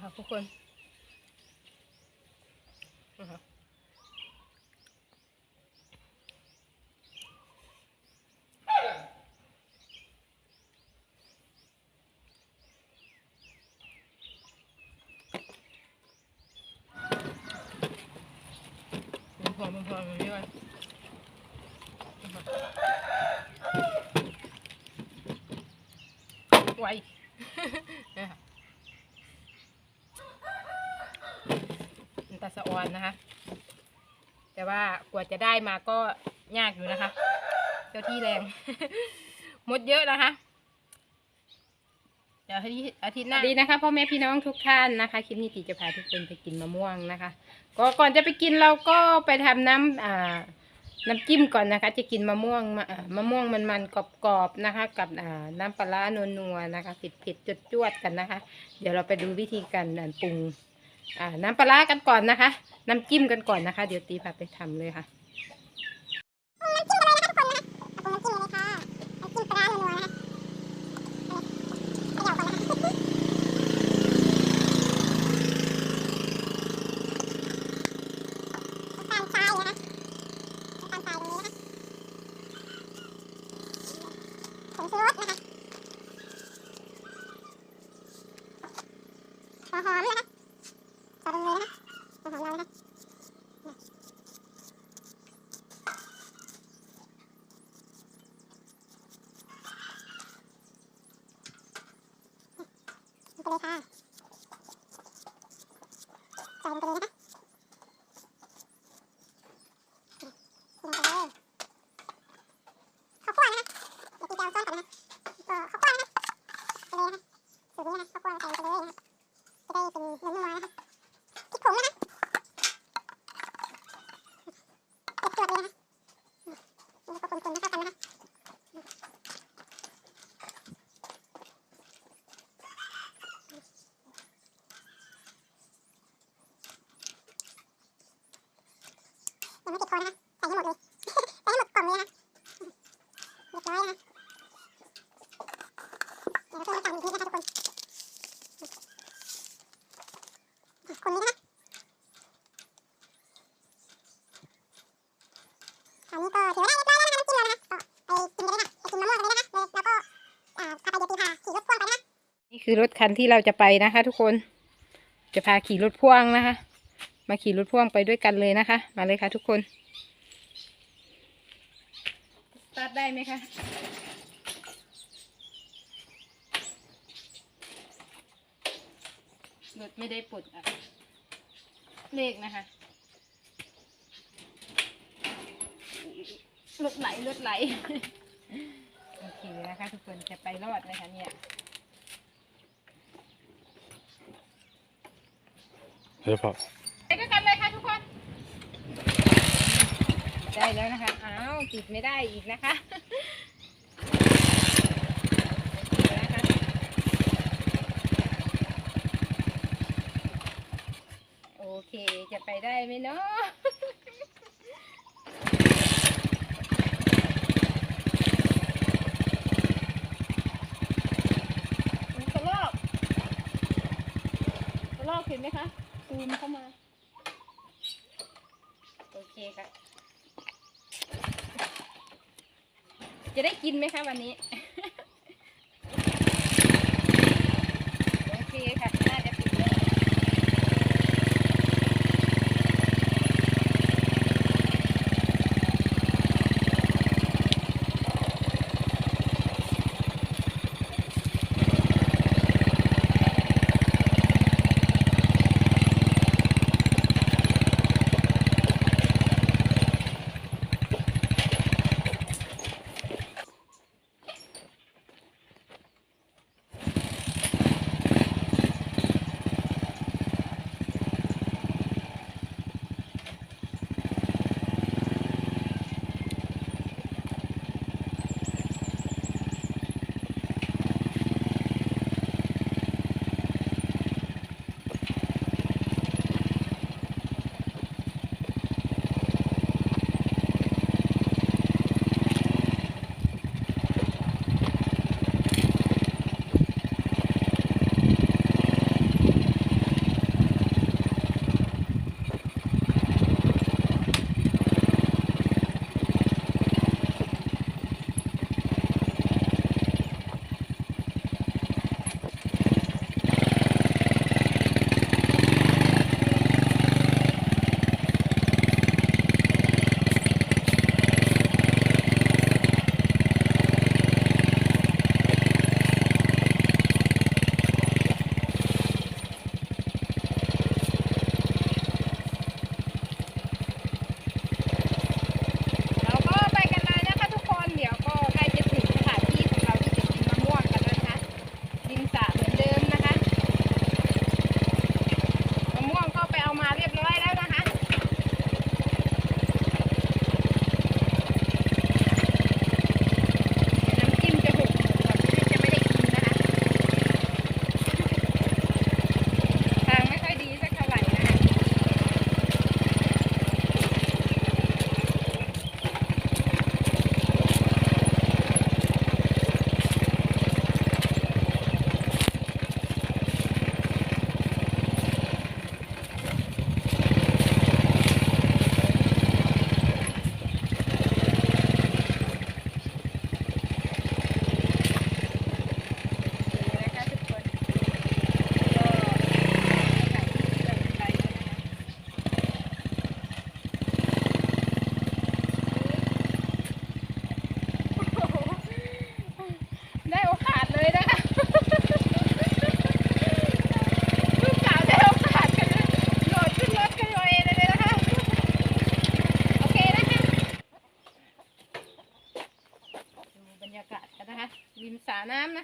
นะคะทุกคนนะคะมันพอมันพอมันไม่ไหวนะคะไว นะคะ มันตาสะออนนะคะ แต่ว่ากว่าจะได้มาก็ยากอยู่นะคะ เจ้าที่แรง มดเยอะนะคะ เดี๋ยวอาทิตย์หน้าดีนะคะพ่อแม่พี่น้องทุกท่านนะคะคลิปนี้ตีจะพาทุกคนไปกินมะม่วงนะคะ ก็ก่อนจะไปกินเราก็ไปทำน้ำอ่าน้ำจิ้มก่อนนะคะ จะกินมะม่วงมะม่วงมันมันๆกรอบๆนะคะ กับอ่าน้ำปลาร้านัวๆนะคะเผ็ดๆจดจวดกันนะคะ เดี๋ยวเราไปดูวิธีการปรุง อ่าน้ำปลาร้ากันก่อนนะคะ น้ำจิ้มกันก่อนนะคะ เดี๋ยวตีพาไปทำเลยค่ะ น้ำจิ้มเลยค่ะน้ำจิ้มปลาร้านัวๆนะคะเขย่าก่อนนะคะน้ำตาลทรายนะคะน้ำตาลทรายตรงนี้นะคะผงชูรสนะคะหัวหอมนะคะใส่ลงเลยนะคะหัวหอมเรานะคะ ลงไปเลยค่ะใส่ลงไปเลยนะคะลงไปเลยข้าวคั่วนะคะเดี๋ยวพี่จะเอาซ้อนก่อนนะคะก็ข้าวคั่วนะคะไปเลย นะคะสูตรนี้นะคะข้าวคั่วใส่ลงไปเลยนะคะจะได้เป็นเนื้อนัวนะคะพริกผงนะคะเด็ดจวดเลยนะคะแล้วก็คนๆให้เข้ากันนะคะ ยังไม่ติดคอนะคะใส่ให้หมดเลย ใส่ให้หมดกล่องเลยนะคะเรียบร้อยนะคะเดี๋ยวเราเพิ่มน้ำตาลอีกนิดนะคะทุกคน คนนี้นะคะอันนี้ก็ถือว่าได้เรียบร้อยแล้วนะคะน้ำจิ้มเรานะคะก็ไปกินกันเลยค่ะไปกินมะม่วงกันเลยนะคะเลยแล้วก็อ่าพาไปเดี๋ยวตีพาขี่รถพ่วงไปนะคะ นี่ คือรถคันที่เราจะไปนะคะ ทุกคน จะพาขี่รถพ่วงนะคะ มาขี่รถพ่วงไปด้วยกันเลยนะคะ มาเลยค่ะ ทุกคนตาร์ทได้ไหมคะรถไม่ได้ปลดอะเลขนะคะรถไหลรถไหล โอเคนะคะ ทุกคนจะไปรอดไหมคะเนี่ย เดี๋ยวพอไปด้วยกันเลยค่ะทุกคน ได้แล้วนะคะ อ้าวติดไม่ได้อีกนะคะเดี๋ยวนะคะโอเค จะไปได้ไหมเนาะ มันกระลอกกระลอกเห็นไหมคะซูมเข้ามา โอเคค่ะ จะได้กินไหมคะ วันนี้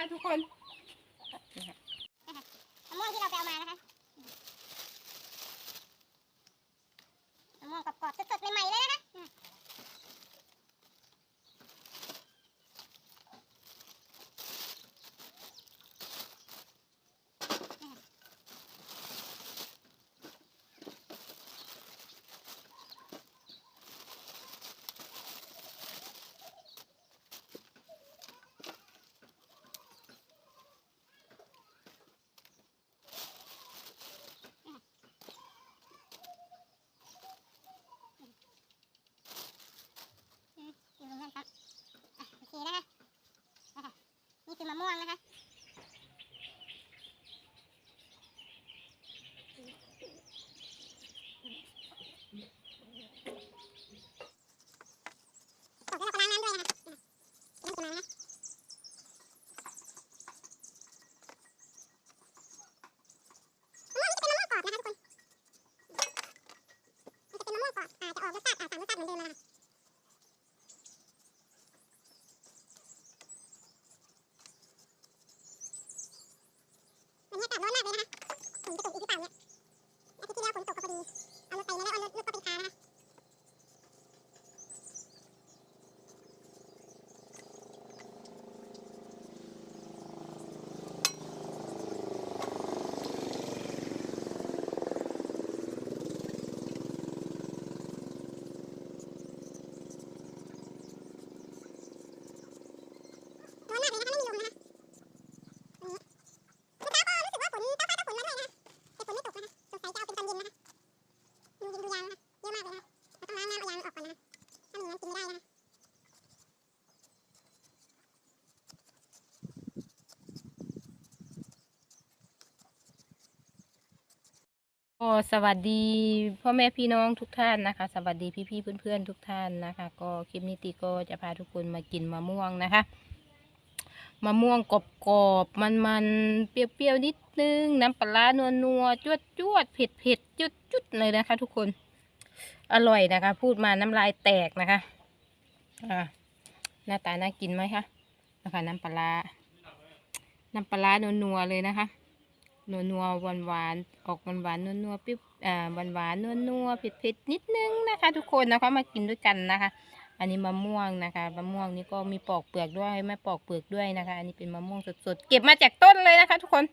นะคะทุกคน 我们家没了。 ก็สวัสดีพ่อแม่พี่น้องทุกท่านนะคะ สวัสดีพี่ๆเพื่อนๆทุกท่านนะคะ ก็คลิปนี้ตีก็จะพาทุกคนมากินมะม่วงนะคะมะม่วงกรอบๆมันๆเปรี้ยวๆนิดนึงน้ำปลาร้านัวๆจวดจวดๆเผ็ดเผ็ดจุดจุดๆเลยนะคะ ทุกคนอร่อยนะคะ พูดมาน้ำลายแตกนะคะอ่าหน้าตาน่ากินไหมคะนะคะน้ำปลาน้ำปลาร้านัวๆเลยนะคะ นัวนัวหวานหวานออกหวานหวานนัวนัวปิ๊บอ่าหวานหวานนัวนัวเผ็ดเผ็ดนิดนึงนะคะ ทุกคนนะคะมากินด้วยกันนะคะ อันนี้มะม่วงนะคะมะม่วงนี่ก็มีปอกเปลือกด้วยไม่ปอกเปลือกด้วยนะคะ อันนี้เป็นมะม่วงสดๆเก็บมาจากต้นเลยนะคะ ทุกคน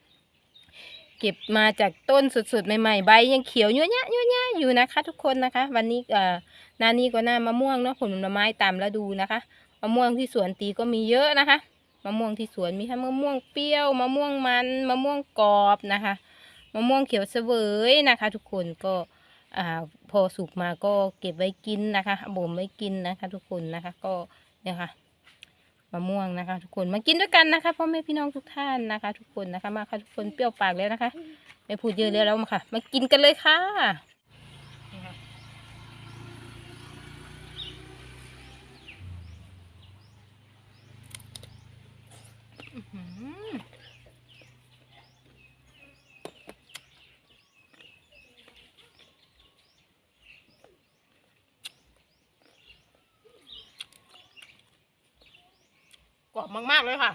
เก็บมาจากต้นสดๆใหม่ๆใบยังเขียวเยอะแยะเยอะแยะอยู่นะคะ ทุกคนนะคะ วันนี้เอ่อหน้านี้ก็หน้ามะม่วงเนาะผลไม้ตามฤดูนะคะมะม่วงที่สวนตีก็มีเยอะนะคะ มะม่วงที่สวนมีทั้งมะม่วงเปรี้ยวมะม่วงมันมะม่วงกรอบนะคะมะม่วงเขียวเสวยนะคะ ทุกคนก็อ่าพอสุกมาก็เก็บไว้กินนะคะบ่มไว้กินนะคะ ทุกคนนะคะก็เนี่ยค่ะมะม่วงนะคะ ทุกคนมากินด้วยกันนะคะพ่อแม่พี่น้องทุกท่านนะคะ ทุกคนนะคะมาค่ะทุกคนเปรี้ยวปากแล้วนะคะไม่พูดเยอะแล้วแล้วมาค่ะ มากินกันเลยค่ะนี่ค่ะอื้อหือ กรอบมาก ๆ เลยค่ะ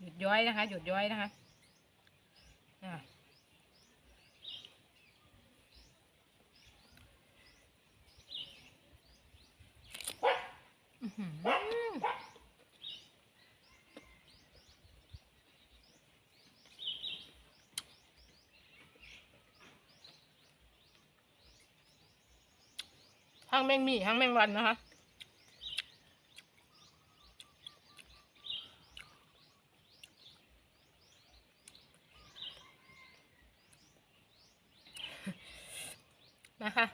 หยุดย้อยนะคะ หยุดย้อยนะคะอะอื้อหือทั้ง แมงมี่ทั้งแมงวันนะคะนะคะ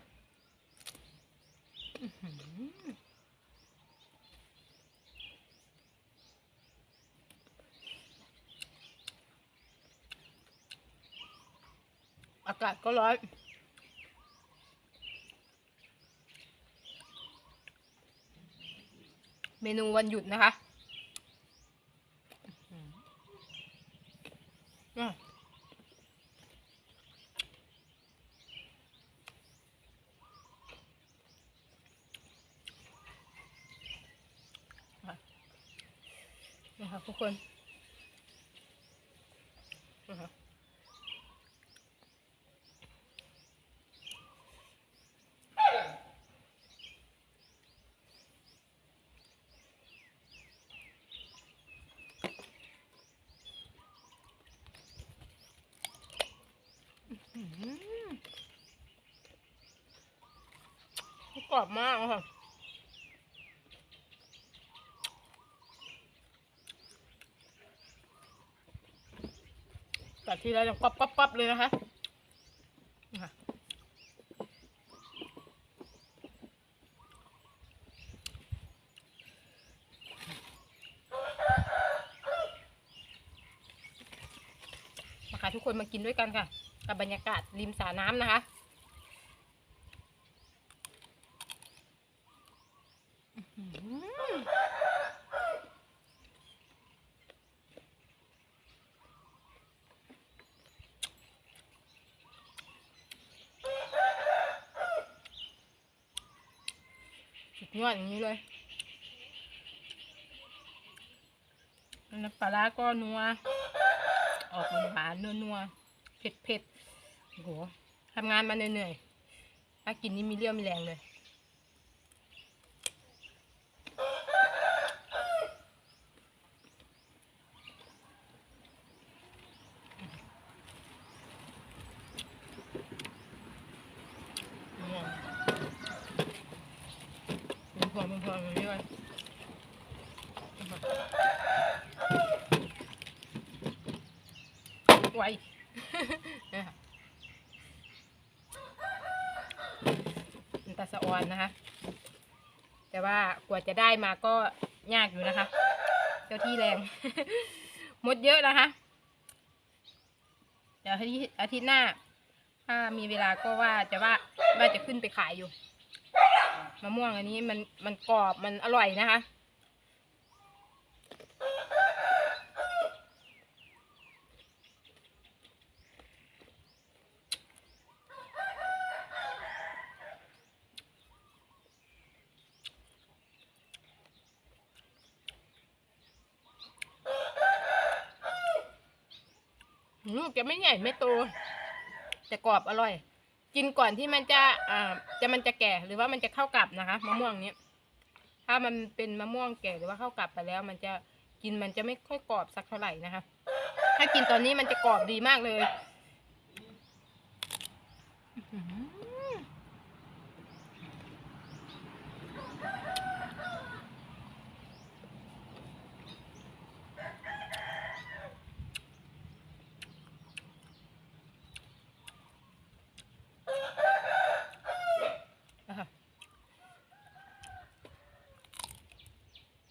อากาศก็ร้อน เมนูวันหยุดนะคะอืมอะอะนะคะทุกคนนะคะอืม กรอบมากค่ะกัดทีแล้วยังก๊อบก๊อบก๊บเลยนะคะนะคะมาค่ะทุกคนมากินด้วยกันค่ะ กับบรรยากาศริมสระน้ำนะคะ สุดยอดอย่างนี้เลยน้ำปลาร้าก็นัว ออกหวานๆนัวๆ เผ็ดเผ็ดโอ้โหทำงานมาเหนื่อยๆถ้ากินนี่มีเรี่ยวมีแรงเลยมันพอมันพอมันไม่ไหวไว เนี่ยค่ะมันตาสะออนนะคะ แต่ว่ากว่าจะได้มาก็ยากอยู่นะคะ เจ้าที่แรง มดเยอะนะคะ เดี๋ยวอาทิตย์อาทิตย์หน้า ถ้ามีเวลาก็ว่าจะว่าว่าจะขึ้นไปขายอยู่มะม่วงอันนี้มันมันกรอบมันอร่อยนะคะ ลูก จะไม่ใหญ่ไม่โตแต่กรอบอร่อย กินก่อนที่มันจะอ่าจะมันจะแก่หรือว่ามันจะเข้ากลับนะคะมะม่วงเนี้ยถ้ามันเป็นมะม่วงแก่หรือว่าเข้ากลับไปแล้ว มันจะกินมันจะไม่ค่อยกรอบสักเท่าไหร่นะคะ ถ้ากินตอนนี้มันจะกรอบดีมากเลยอื้อหืออะ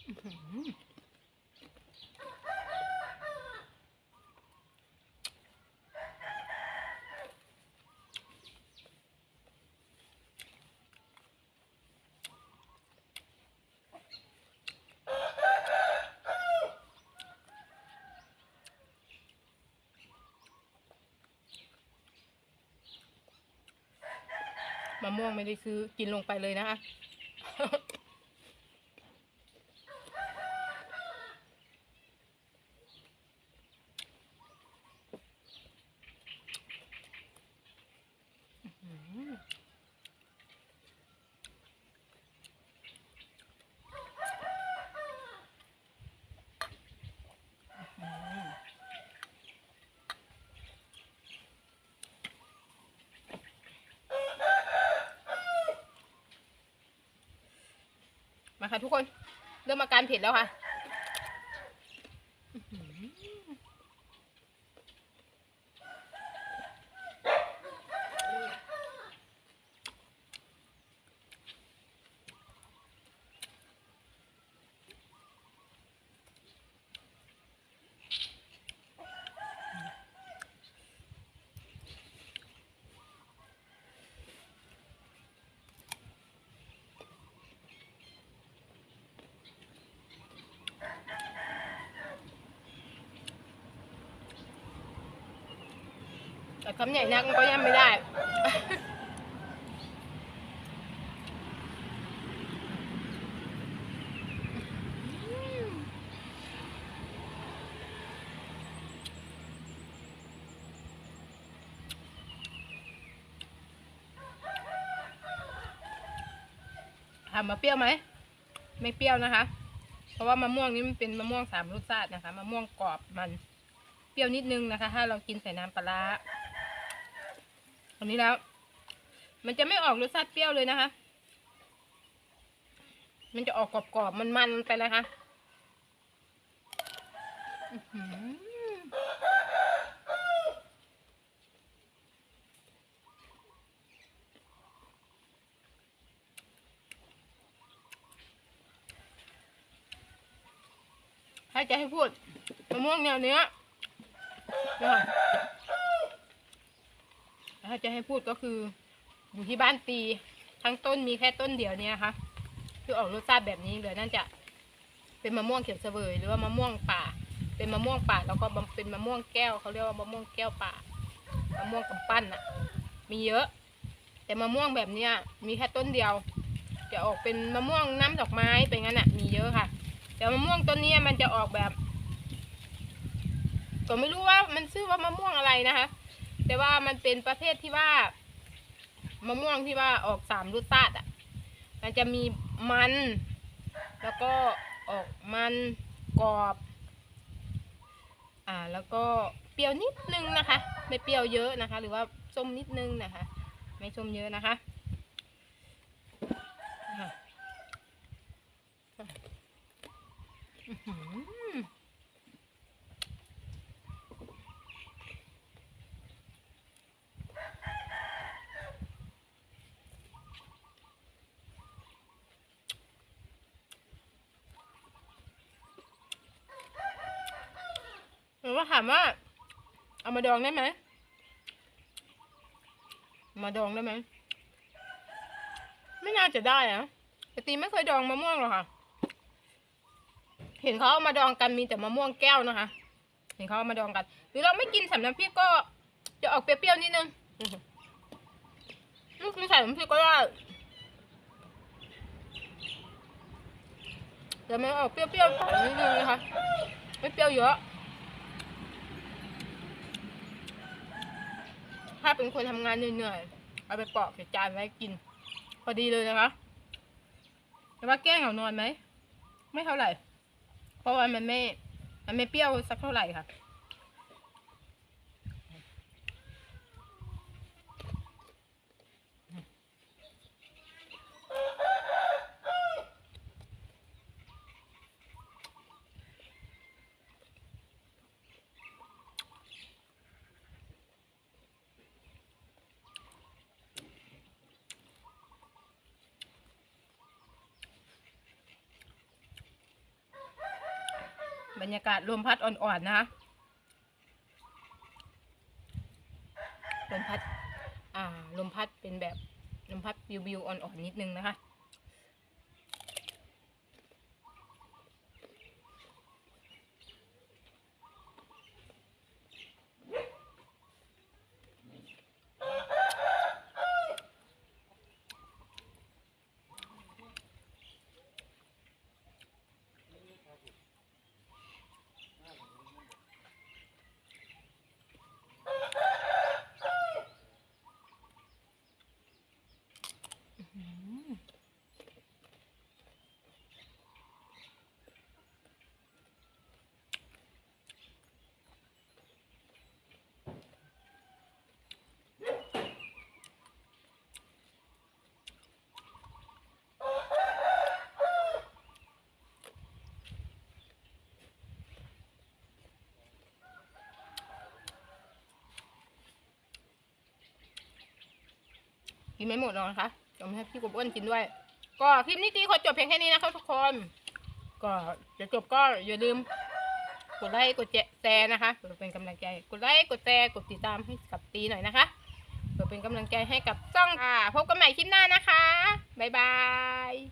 อื้อหือ มะม่วงไม่ได้ซื้อกินลงไปเลยนะคะ ค่ะทุกคน เริ่มอาการเผ็ดแล้วค่ะ คำใหญ่นักมันก็ย่ำไม่ได้ ถามมาเปรี้ยวไหม ไม่เปรี้ยวนะคะ เพราะว่ามะม่วงนี้มันเป็นมะม่วงสามรสชาตินะคะ มะม่วงกรอบมัน เปรี้ยวนิดนึงนะคะ ถ้าเรากินใส่น้ำปลาร้า อันนี้แล้ว มันจะไม่ออกรสชาติเปรี้ยวเลยนะคะ มันจะออกกรอบๆมันๆไปนะคะอื้อหือถ้าจะให้พูดมะม่วงแนวเนี้ยนะคะ ถ้าจะให้พูดก็คือ อยู่ที่บ้านตีทั้งต้นมีแค่ต้นเดียวเนี่ยนะคะที่ออกรสชาติแบบนี้เหลือนั่นจะเป็นมะม่วงเขียวเสวยหรือว่ามะม่วงป่า เป็นมะม่วงป่าแล้วก็เป็นมะม่วงแก้วเขาเรียกว่ามะม่วงแก้วป่ามะม่วงกำปั้นอะมีเยอะ แต่มะม่วงแบบเนี้ยมีแค่ต้นเดียว จะออกเป็นมะม่วงน้ำดอกไม้เป็นงั้นอะมีเยอะค่ะ แต่มะม่วงต้นนี้มันจะออกแบบก็ไม่รู้ว่ามันชื่อว่ามะม่วงอะไรนะคะ แต่ว่ามันเป็นประเภทที่ว่ามะม่วงที่ว่าออกสามรสชาติอะ มันจะมีมัน แล้วก็ออกมันกรอบ อ่า แล้วก็เปรี้ยวนิดนึงนะคะ ไม่เปรี้ยวเยอะนะคะ หรือว่าส้มนิดนึงนะคะ ไม่ส้มเยอะนะคะอืหรือว่า ถามว่า เอามาดองได้ไหม มาดองได้ไหม ไม่น่าจะได้อะแต่ตีไม่เคยดองมะม่วงหรอกค่ะ เห็นเขาเอามาดองกันมีแต่มะม่วงแก้วนะคะ เห็นเขาเอามาดองกัน หรือเราไม่กินสำน้ำพริกก็ จะออกเปรี้ยวๆนิดนึงไม่คือใส่น้ำพริกก็ได้แต่มันออกเปรี้ยวๆนิดนึงนะคะ ไม่เปรี้ยวเยอะ ถ้าเป็นคนทำงานเหนื่อยๆ เอาไปปอกใส่จานไว้กิน พอดีเลยนะคะ แต่ว่าแกล้งเอานอนไหม ไม่เท่าไหร่ เพราะว่ามันไม่ มันไม่เปรี้ยวสักเท่าไหร่ค่ะ บรรยากาศลมพัดอ่อนๆนะคะลมพัด อ่า ลมพัดเป็นแบบลมพัดวิวๆอ่อนๆนิดนึงนะคะ กินไม่หมดหรอกนะคะจะให้พี่กบอ้วนกินด้วย ก็คลิปนี้ตีขอจบเพียงแค่นี้นะคะทุกคน ก็จะจบก็อย่าลืม กดไลค์กดแชร์นะคะเพื่อเป็นกำลังใจ กดไลค์กดแชร์กดติดตามให้กับตีหน่อยนะคะเพื่อเป็นกำลังใจให้กับซ่องค่ะพบกันใหม่คลิปหน้านะคะบ๊ายบาย